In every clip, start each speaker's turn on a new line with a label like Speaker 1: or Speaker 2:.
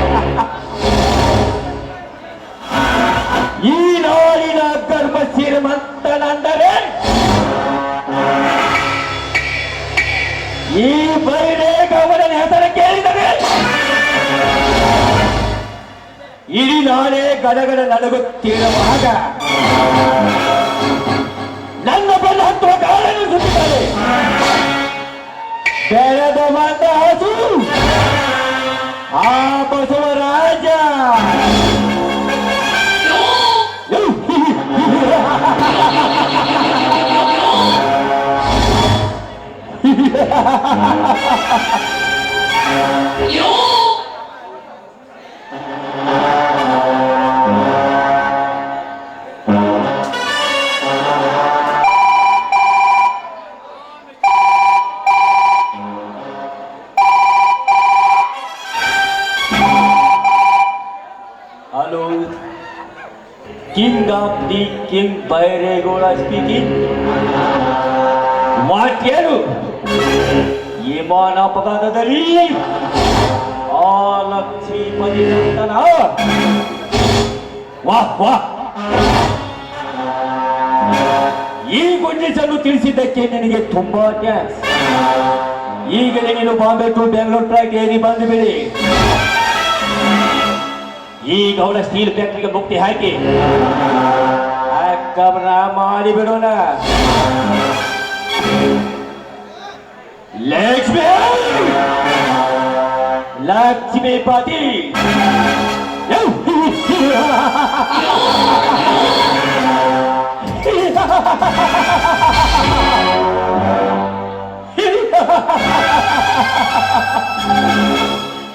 Speaker 1: ಈ ನಾಡಿನ ಗರ್ಭ ಶ್ರೀಮಂತನಂದರೆ ಈ ಬೈರೇಗೌಡನ ಹೆಸರು ಕೇಳಿದರೆ ಇಡೀ ನಾಳೆ ಗಡಗಡ ನಡಗುತ್ತಿರುವಾಗ ನನ್ನ ಬಲ ಹತ್ತುವ ಕಾರಣ ಸುತ್ತಿದ್ದಾರೆ. ಬೆಳೆದ ಮಾತ್ರ ಹಸು. ಆ Basavaraj hello king of the king Byregowda speaking ಮಾತೇನು ವಿಮಾನ ಅಪಘಾತದಲ್ಲಿ ಆ ಲಕ್ಷ್ಮೀಪತಿ ಸಂತನ ವಾಹ್ ವಾಹ್ ಈ ಗುಂಡಿಸಲು ತಿಳಿಸಿದ್ದಕ್ಕೆ ನಿನಗೆ ತುಂಬಾ ಥ್ಯಾಂಕ್ಸ್ ಈಗಲೇ ನೀನು ಬಾಂಬೆ ಟು ಬೆಂಗಳೂರು ಟ್ರ್ಯಾಕ್ ಏರಿ ಬಂದು ಬಿಡಿ ಈ ಗೌಡ ಸ್ಟೀಲ್ ಫ್ಯಾಕ್ಟರಿಗೆ ಮುಕ್ತಿ ಹಾಕಿ. ಕಬ್ರ ಮಾಡಿ ಬಿಡೋಣ ಲಕ್ಷ್ಮಿ! ಲಕ್ಷ್ಮೀಪತಿ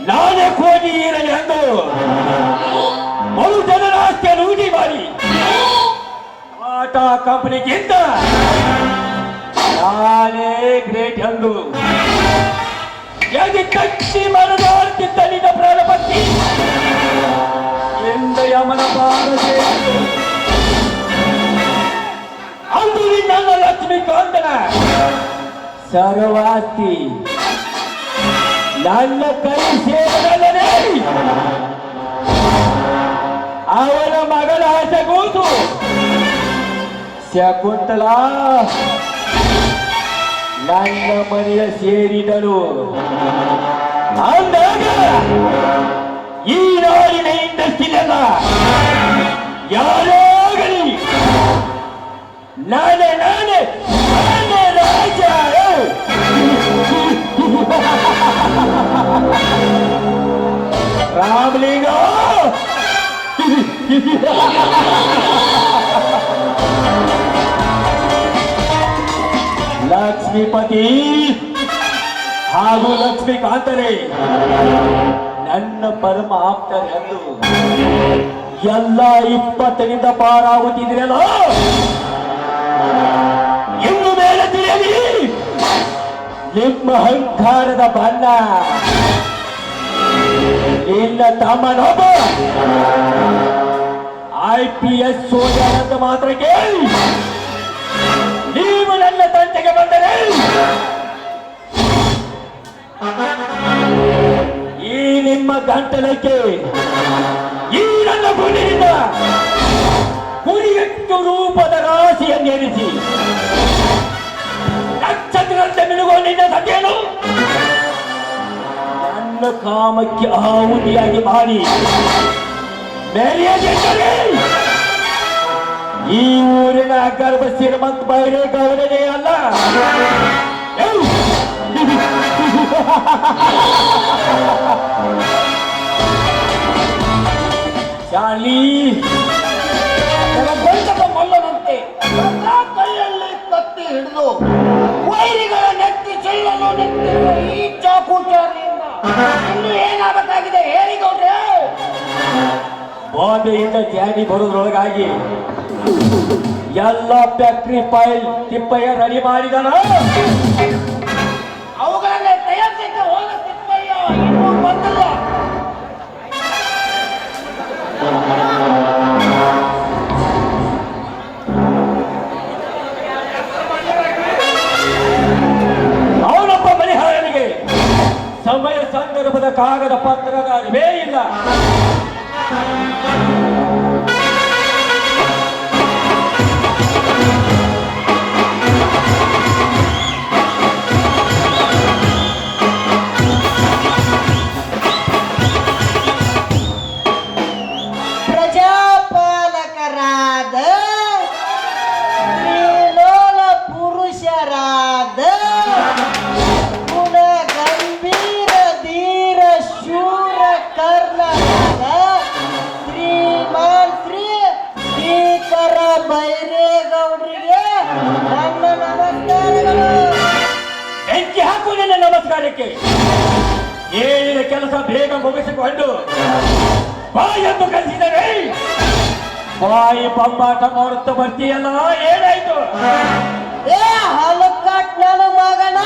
Speaker 1: ನಾನೇ ಕೋಟಿ ಇರಲಿ ಎಂದು ಬಹು ಜನರ ಆಸ್ತಿಯನ್ನು ಲೂಟಿ ಮಾಡಿ. ಟಾಟಾ ಕಂಪನಿಗಿಂತ ನಾನೇ ಗ್ರೇಟ್ ಎಂದು ಯಾಕೆ ಕಚ್ಚಿ ಮರದಾಡ್ತಿದ್ದ ನಿನ್ನ ಪ್ರಾಣಪತ್ತಿ ಎಂದ ಯಮನ ಬಾರದೆ ಅಂದು ನನ್ನ ಲಕ್ಷ್ಮೀಕಾಂತನ ಸರ್ವಾಸ್ತಿ. ನನ್ನ ಕೈ ಸೇರದಲ್ಲದೆ ಅವನ ಮಗಳ ಆಸೆಗೂತು ಶಕುಂತಲ, ನನ್ನ ಮನೆಯ ಸೇರಿದಳು. ಅಂದಾಗ ಈ ನಾಡಿನ ಇಂಡಸ್ಟ್ರಿಯಲ್ಲ ಯಾರಾಗಲಿ? ನಾನೇ ನಾನೇ ನಾನೇ ರಾಜ. ರಾಮಲಿಂಗ ಲಕ್ಷ್ಮೀಪತಿ ಹಾಗೂ ಲಕ್ಷ್ಮೀಕಾಂತರೇ, ನನ್ನ ಪರಮ ಆಪ್ತರೆ ಅಂದು ಎಲ್ಲ ಇಪ್ಪತ್ತರಿಂದ ಪಾರಾಗುತ್ತಿದ್ರಲ್ಲ ಇನ್ನು ಮೇಲೆ ತಿಳಿಯಲಿ. ನಿಮ್ಮ ಅಹಂಕಾರದ ಬಣ್ಣ ನಿನ್ನ ತಮ್ಮನೊಬ್ಬ ಐ ಪಿ ಎಸ್ ಸೋಜರ್ ಅಂತ ಮಾತ್ರ ಕೇಳಿ. ನೀವು ನನ್ನ ತಂಟೆಗೆ ಬಂದರೆ. ಈ ನಿಮ್ಮ ಗಂಟಲಕ್ಕೆ ನನ್ನ ಕಾಮಕ್ಕೆ ಆಹುತಿಯಾಗಿ ಮಾಡಿ ಈ ಊರಿನ ಗರ್ಭ ಶ್ರೀಮಂತ ಬೈರೆ ಗೌಡನೇ ಅಲ್ಲ! ಶಾಲಿ!
Speaker 2: ಮಲ್ಲನಂತೆ. ಕೈಯಲ್ಲಿ ಕತ್ತಿ ಹಿಡಿದು ವೈರಿಗಳ ನೆತ್ತಿ ಚೆಲ್ಲಲು ನೆತ್ತಿರುವ ಈ ಚಾಕುಚಾರಿಯಿಂದ ಇನ್ನು ಏನಾಗಬೇಕಾಗಿದೆ ಹೇಳಿ ಗೌಡ್ರೆ.
Speaker 1: ಬಾಂಬೆಯಿಂದ ಜಾನಿ ಬರೋದ್ರೊಳಗಾಗಿ ಎಲ್ಲ ಫ್ಯಾಕ್ಟ್ರಿ ಫೈಲ್ ತಿಪ್ಪಯ್ಯ ರೆಡಿ ಮಾಡಿದನ?
Speaker 2: ಅವುಗಳನ್ನೇ ತಯಾರಿಸಿದ್ದ ಹೋದ ತಿಪ್ಪಯ್ಯ ಇನ್ನೂ ಬಂದಿಲ್ಲ.
Speaker 1: ಸಂದರ್ಭದ ಕಾಗದ ಪತ್ರದ ಅರಿವೇ ಇಲ್ಲ
Speaker 3: ನಿನ್ನ
Speaker 1: ನಮಸ್ಕಾರಕ್ಕೆ. ಏನಿನ ಕೆಲಸ ಬೇಗ ಮುಗಿಸಿಕೊಂಡು ಬಾಯಿಯನ್ನು ಕಲಿಸಿದರೆ ಬಾಯಿ ಬಂಬಾಟ ಮಾಡುತ್ತ ಬರ್ತೀಯಲ್ಲ, ಏನಾಯ್ತು?
Speaker 3: ಏ ಹಾಲಕ್ಕ ನನ್ನ ಮಗನ.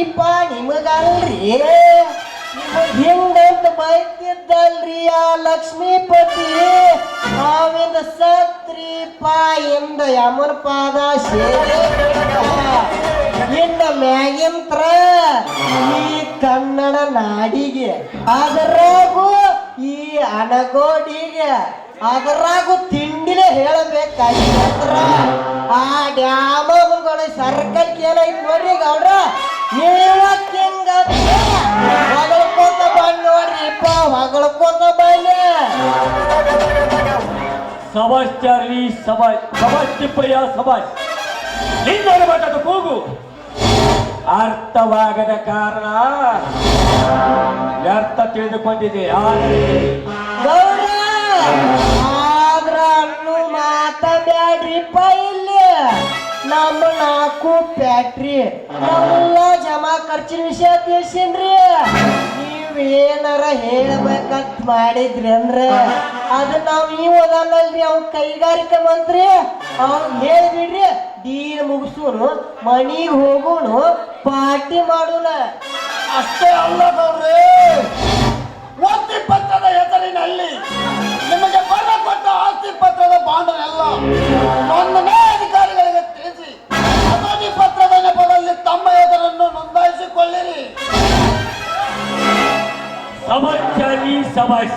Speaker 3: ನಿಮಗಲ್ರಿಪ್ಪ ನಿಮಗಲ್ರಿ ನಿಮಗ್ ಹಿಂಗಂತ ಬೈತಿದ್ದಲ್ರಿ ಆ ಲಕ್ಷ್ಮೀಪತಿ. ನಾವಿಂದ ಸತ್ರಿಪ್ಪ ಎಂದ ಯಮನ ಪಾದ ಸೇರಿ ಇನ್ನ ಮ್ಯಾಗಿಂತ್ರ ಈ ಕನ್ನಡ ನಾಡಿಗೆ. ಅದರಾಗೂ ಈ ಅನಗೋಡಿಗೆ ಅದರಾಗೂ ತಿಂಡಿಲೆ ಹೇಳಬೇಕಾಗಿತ್ತ ಆ ಡ್ಯಾಮಗಳು ಸರ್ಕಲ್ ಏನೈತ್ ನೋಡ್ರಿ ಗೌಡ್ರ. ನೀವ ಹಿಂಗ ಹೊಗಳ್ಕೋತ ಬಂದ್ ನೋಡ್ರಿಪ್ಪ ಹೊಗಳ್ಕೋತ ಬಂದೆ
Speaker 1: ಸಭಾಷ್ ಚಾರ್ಲಿ ಸಭಾಷ್ ಸಭಾಷ್. ಟಿಪ್ಪಯ್ಯ ಸಭಾಷ್ ನಿನ್ನ ಕೂಗು. ಅರ್ಥವಾಗದ ಕಾರಣ. ವ್ಯರ್ಥ ತಿಳಿದುಕೊಂಡಿದೆ. ಆದರೆ
Speaker 3: ಅನ್ನು ಮಾತಾಡ್ಯಾಡ್ರಿಪ್ಪ ಇಲ್ಲಿ. ನಮ್ಮ ನಾಲ್ಕು ಫ್ಯಾಕ್ಟ್ರಿ ನಮ್ಮೆಲ್ಲ ಜಮಾ ಖರ್ಚಿನ ವಿಷಯ ತಿಳಿಸಿನ್ರಿ. ನೀವು ಏನಾರ ಹೇಳಬೇಕಂತ ಮಾಡಿದ್ರಿ ಅಂದ್ರೆ ಅದು ನಾವು ಈ ಓದಲ್ಲಲ್ರಿ, ಅವ್ನ ಕೈಗಾರಿಕೆ ಮಂತ್ರಿ. ಅವ್ನ್ ಹೇಳ್ಬಿಡ್ರಿ. ಡೀಲ್ ಮುಗಿಸೋನು ಮನೆಗೆ ಹೋಗೋನು ಪಾರ್ಟಿ ಮಾಡೋಣ.
Speaker 2: ಅಷ್ಟೇ ಅಲ್ಲ ಗೌರಿ ಒತ್ತಿ ಪತ್ರದ ಹೆಸರಿನಲ್ಲಿ ನಿಮಗೆ ಬರ ಕೊಟ್ಟ ಆಸ್ತಿ ಪತ್ರದ ಬಾಂಡನೆಲ್ಲ ನೋಂದಣಿ ಅಧಿಕಾರಿಗಳಿಗೆ ತಿಳಿಸಿ ಅನೋಧಿ ಪತ್ರದ ನೆಪದಲ್ಲಿ ತಮ್ಮ ಹೆಸರನ್ನು ನೋಂದಾಯಿಸಿಕೊಳ್ಳಿರಿ.
Speaker 1: ಸಭಾಷ್ ಸಮಾಜ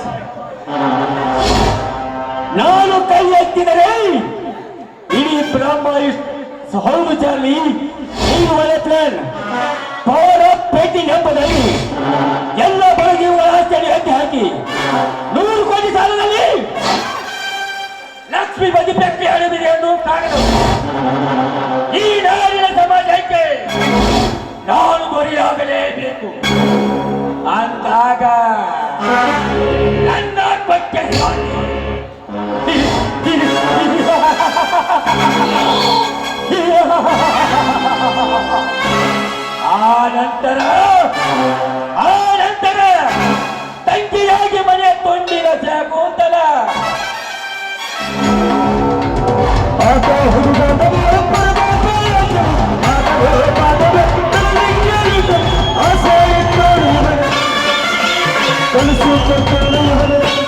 Speaker 1: ನಾನು ಕೈ ಎತ್ತಿದರೆ ಇಡೀ ಬ್ರಹ್ಮ ಇಷ್ಟ್ ಹೌದು ಚಾರ್ಲಿ ನೀವು ಒಳ್ಳೆ ಪ್ಲಾನ್ ಪವರ್ ಆಫ್ ಪೇಟಿ ಹಬ್ಬದಲ್ಲಿ ಎಲ್ಲ ಬಳಗಿ ಆಸ್ತಿಯನ್ನು ಎತ್ತಿ ಹಾಕಿ. ನೂರು ಕೋಟಿ ಸಾಲದಲ್ಲಿ ಲಕ್ಷ್ಮಿ ಬದಿ ಫ್ಯಾಕ್ಟರಿ ಹಣಬಿದೆ ಎಂದು ಕಾಗದ. ಈ ನಾಡಿನ ಸಮಾಜಕ್ಕೆ ನಾನು ಗುರಿಯಾಗಲೇಬೇಕು ಅಂದಾಗ ನನ್ನ ಬಗ್ಗೆ ನಂತರ ಆ ನಂತರ ತಂಗಿಯಾಗಿ ಮನೆ ತುಂಡಿನ ಜಾಗೂತಲ ಸಾಧ್ಯವಿಲ್ಲ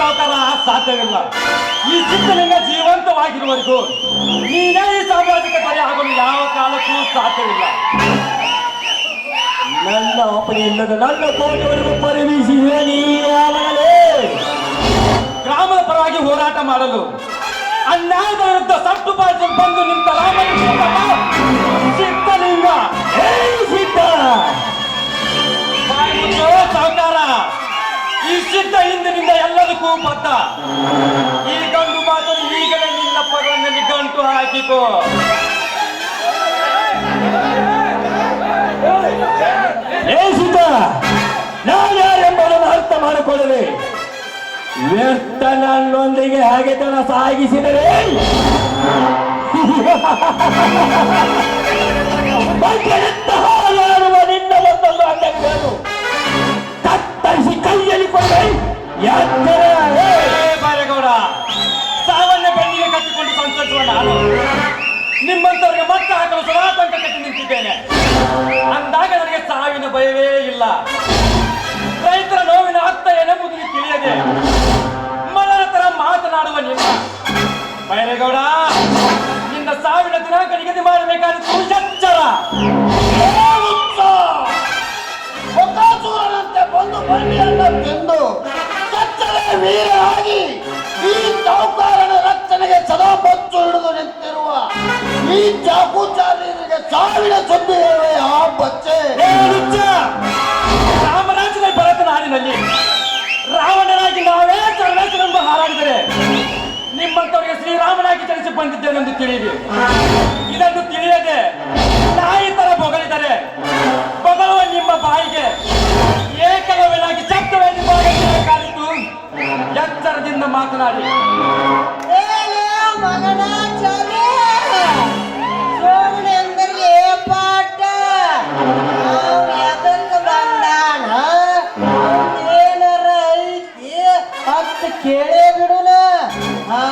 Speaker 1: ಸಾವುಕಾರ ಸಾಧ್ಯವಿಲ್ಲ. ಈ ಚಿತ್ರಲಿಂಗ ಜೀವಂತವಾಗಿರುವವರೆಗೂ ನೀನೇ ಈ ಸಾಮಾಜಿಕ ಆಗಲು ಯಾವ ಕಾಲಕ್ಕೂ ಸಾಧ್ಯವಿಲ್ಲ. ನನ್ನ ಅಪಣೆ ಇಲ್ಲದ ನನ್ನ ಕೋಟೆವರೆಗೂ ಪರಿವೀಸಿದೆ ನೀನಾಗಲೇ ಗ್ರಾಮದ ಪರವಾಗಿ ಹೋರಾಟ ಮಾಡಲು ಅನ್ಯಾಯದ ವಿರುದ್ಧ ಸಟ್ಟು ಬಾಚಿ ಬಂದು ನಿಂತ ಸಿದ್ಧಲಿಂಗ ಸಿದ್ಧ. ಸಾವುಕಾರ. ಈ ಸಿದ್ಧ ಹಿಂದಿನಿಂದ ಎಲ್ಲದಕ್ಕೂ ಬದ್ಧ. ಈ ಗಂಡು ಮಾತನ್ನು ಈಗಲೇ ನಿನ್ನ ಪರವಾಗಿ ಗಂಟು ಹಾಕಿತು ಏ ಸಿದ್ಧ, ನಾನು ಯಾರೆಂಬುದನ್ನು ಅರ್ಥ ಮಾಡಿಕೊಳ್ಳದೆ ವ್ಯರ್ಥ ನನ್ನೊಂದಿಗೆ ಹಾಗೆ ತನ ಸಾಗಿಸಿದರೆ. ನಿನ್ನ ಒಂದೊಂದು ಕತ್ತರಿಸಿ ಕೈಯಲ್ಲಿ ಬಾರೇಗೌಡ ಸಾವನ್ನ ಬೆನ್ನಿಗೆ ಕಟ್ಟಿಕೊಂಡು ಸಂಚರಿಸುವ ನಾನು. ನಿಮ್ಮಂತವರಿಗೆ ಮತ್ತೆ ಹಾಕಲು ಅಂದಾಗ ಕಟ್ಟಿ ನಿಂತಿದ್ದೇನೆ. ಭಯವೇ ಇಲ್ಲ. ರೈತರ ನೋವಿನ ಅರ್ಥ ಏನೆಂಬುದು ತಿಳಿಯದೆ. ಮಲರ ತರ ಮಾತನಾಡುವ ನಿಮ್ಮ. ಬೈರೇಗೌಡ ನಿನ್ನ ಸಾವಿನ ದಿನಾಂಕ ನಿಗದಿ ಮಾಡಬೇಕಾದ ಎಚ್ಚರ.
Speaker 2: ಬಕಾಸುರನಂತೆ ಬಂಡಿಯನ್ನು ತಿಂದು ಕತ್ತಲೆ ವೀರ ಆಗಿ ಈ ಚೌಕಾರನ ರಕ್ಷಣೆಗೆ ಸದಾ ಬಚ್ಚು ಹಿಡಿದು ನಿಂತಿರುವ ಈ ಚಾಕುಚಾರ್ಯರಿಗೆ ಸಾವಿನ ಸುದ್ದಿ ಹೇಳುವೆ ಆ ಬಚ್ಚೆ!
Speaker 1: ರಾಮರಾಜನ ಭರತ ನಾಡಿನಲ್ಲಿ ರಾವಣನಾಗಿ ನಾವೇ ಚರಣೆಂಬ ಹಾರಾಡಿದರೆ ನಿಮ್ಮಂತವರಿಗೆ ಶ್ರೀರಾಮನಾಗಿ ಚಲಿಸಿ ಬಂದಿದ್ದೇನೆಂದು ತಿಳಿಯಿರಿ ಇದನ್ನು ತಿಳಿಯದೆ ನಾಯಿ ತರ ಬೊಗಳಿದರೆ ಬೊಗಳುವ ನಿಮ್ಮ ಬಾಯಿಗೆ ಏಕಲವ್ಯನಾಗಿ ಶಬ್ದವೇನು ಕಾಲಿತು ಎಚ್ಚರದಿಂದ ಮಾತನಾಡಿ.
Speaker 3: ಕೇಳೇ ಬಿಡುನ. ಹಾ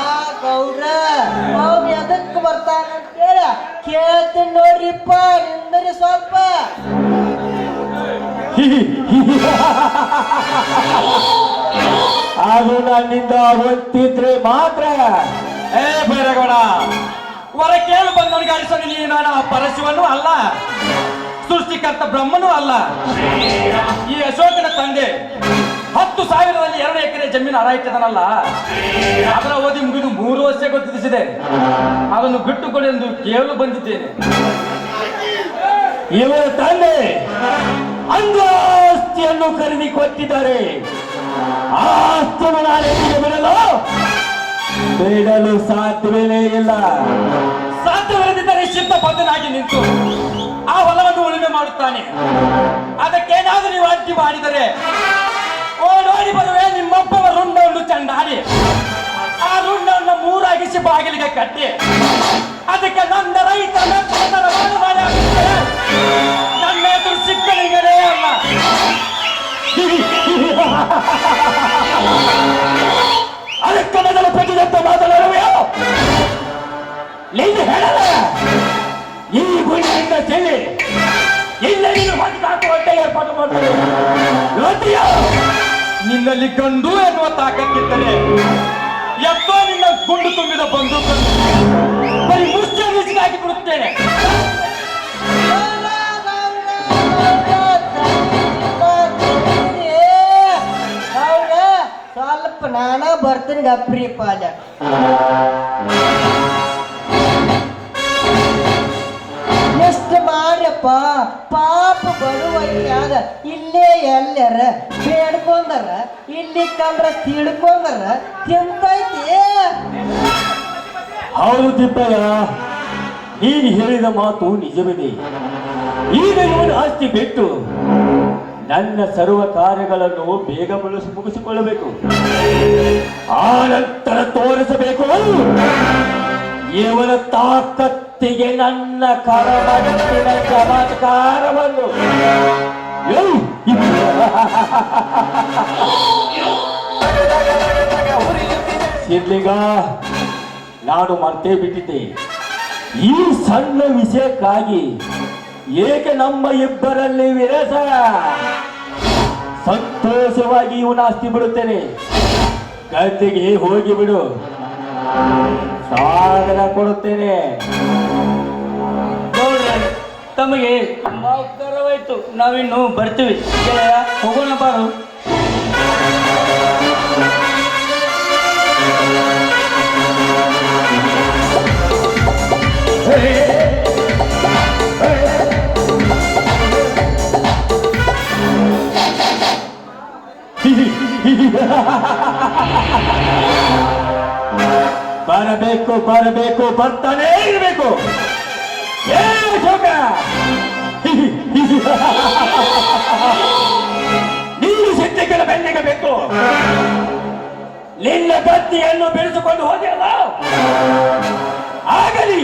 Speaker 3: ಗೌಡ್ರ ಅವ್ ಎದಕ್ ಬರ್ತಾನ ಅಂತೇಳ ಕೇಳ್ತೀನಿ ನೋಡ್ರಿಪ್ಪ, ನಿಂದ್ರಿ ಸ್ವಲ್ಪ.
Speaker 1: ಅದು ನನ್ನಿಂದ ಹೊತ್ತಿದ್ರೆ ಮಾತ್ರ. ಏ ಬೈರಗೌಡ ಹೊರ ಕೇಳು ಬಂದ ನನಗೆ ನೀನು ಪರಶಿವನು ಅಲ್ಲ, ಸೃಷ್ಟಿಕರ್ತ ಬ್ರಹ್ಮನೂ ಅಲ್ಲ. ಈ ಅಶೋಕನ ತಂದೆ ಹತ್ತು ಸಾವಿರದಲ್ಲಿ ಎರಡು ಎಕರೆ ಜಮೀನು ಹರಾಯ್ತದನಲ್ಲ ಅದರ ಓದಿ ಮುಗಿದು ಮೂರು ವರ್ಷ ಗೊತ್ತಿಸಿದೆ ಅದನ್ನು ಬಿಟ್ಟುಕೊಡಿ ಎಂದು ಕೇಳಲು ಬಂದಿದ್ದೇನೆ. ಇವರ ತಂದೆ ಅಂಗಾಸ್ತಿಯನ್ನು ಖರೀದಿ ಕೊಟ್ಟಿದ್ದಾರೆ. ಆ ಆಸ್ತಿಯನ್ನು ನಾನು ಎಲ್ಲಿಗೆ ಬಿಡಲು ಬಿಡಲು ಸಾಧ್ಯವೇ ಇಲ್ಲ. ಸಾಧ್ಯವಿಲ್ಲದಿದ್ದರೆ ಸಿದ್ಧ ಬದ್ಧನಾಗಿ ನಿಂತು ಆ ಹೊಲವನ್ನು ಉಳುಮೆ ಮಾಡುತ್ತಾನೆ. ಅದಕ್ಕೇನಾದರೂ ನೀವು ಅಡ್ಡಿ ಮಾಡಿದರೆ, ಓಡೋಡಿ ಬರುವೆ ನಿಮ್ಮೊಬ್ಬವ ರುಂಡವನ್ನು ಚಂಡಾಡಿ ಆ ರುಂಡವನ್ನು ಮೂರಾಗಿಸಿ ಬಾಗಿಲಿಗೆ ಕಟ್ಟಿ. ಅದಕ್ಕೆ ನನ್ನ ರೈತ. ನನ್ನ ಎದುರು ಸಿಕ್ಕಲಿಂಗಲೇ ಅಲ್ಲ ಅದಕ್ಕೆ ಮೊದಲು ಪೆಟ್ಟಿದಂತ ಮಾತನಾಡುವೆಯೋ ನಿನ್ನ ಹೇಳಲ್ಲ ಈ ಗುಂಡಿನಿಂದ ಚೆಲ್ಲಿ ಇಲ್ಲ ನೀನು ಮತ್ತೆ ಹಾಕುವಂತ ಏರ್ಪಾಟು ಮಾಡ್ತಾರೆ ನಿನ್ನಲ್ಲಿ ಗಂಡು ಎನ್ನುವ ತಾಕತ್ತಿದ್ದರೆ ಎತ್ತೋ ನಿನ್ನ ಗುಂಡು ತುಂಬಿದ ಬಂದೂಕನ್ನು ಬರೀ ಮುಷ್ಟಿ ಹಾಕಿ ಬಿಡುತ್ತೇನೆ
Speaker 3: ಸ್ವಲ್ಪ ನಾನ ಬರ್ತೀನಿ ಗಪ್ರಿ ಪಾಲ ಮಾಡ್ರಪ್ಪ ಪಾಪ ಬರುವ ಇಲ್ಲೇ ಎಲ್ಲರ ಬೇಡ್ಕೊಂಡರ, ಇಲ್ಲಿ ಕಂಡ್ರ ತಿಳ್ಕೊಂಡರ ತಿಂತೈತಿ
Speaker 1: ಹೌದು ತಿಪ್ಪಯ್ಯ, ನೀನು ಹೇಳಿದ ಮಾತು ನಿಜವಿದೆ. ಈಗ ಇವನು ಆಸ್ತಿ ಬಿಟ್ಟು ನನ್ನ ಸರ್ವ ಕಾರ್ಯಗಳನ್ನು ಬೇಗ ಬಳಸಿ ಮುಗಿಸಿಕೊಳ್ಳಬೇಕು. ಆ ನಂತರ ತೋರಿಸಬೇಕು ಇವನ ತಾಕತ್ತಿಗೆ ನನ್ನ ಕರಮಗತ್ತಿನ ಚಮತ್ಕಾರವನ್ನು. ಇರ್ಲಿಗ ನಾನು ಮರ್ತೇ ಬಿಟ್ಟಿದ್ದೆ. ಈ ಸಣ್ಣ ವಿಷಯಕ್ಕಾಗಿ ಏಕೆ ನಮ್ಮ ಇಬ್ಬರಲ್ಲಿ ವಿರಸ? ಸಂತೋಷವಾಗಿ ಇವನ ಆಸ್ತಿ ಬಿಡುತ್ತೇನೆ. ಗದ್ದೆಗೆ ಹೋಗಿ ಬಿಡು. ಸಾಗರ ಕೊಡುತ್ತೇನೆ. ತಮಗೆ ತುಂಬಾ ನಾವಿನ್ನು ಬರ್ತೀವಿ. ಹೋಗೋಣ ಬಾರು. ಬರಬೇಕು ಬರಬೇಕು ಬರ್ತಾನೆ ಇರಬೇಕು. ನೀನು ಸಿದ್ಧಿಗಳ ಬೆನ್ನಿಗೆ ಬೇಕು. ನಿನ್ನ ಪತ್ನಿಯನ್ನು ಬೆಳೆಸಿಕೊಂಡು ಹೋದೆಯಲ್ಲ? ಆಗಲಿ.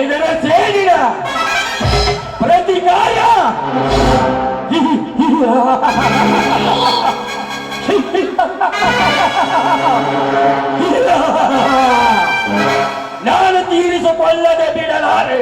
Speaker 1: ಇದರ ಸೇರಿನ ಪ್ರತಿಕಾರ. ಕೊಲ್ಲದೆ ಬಿಡಲಾರೆ.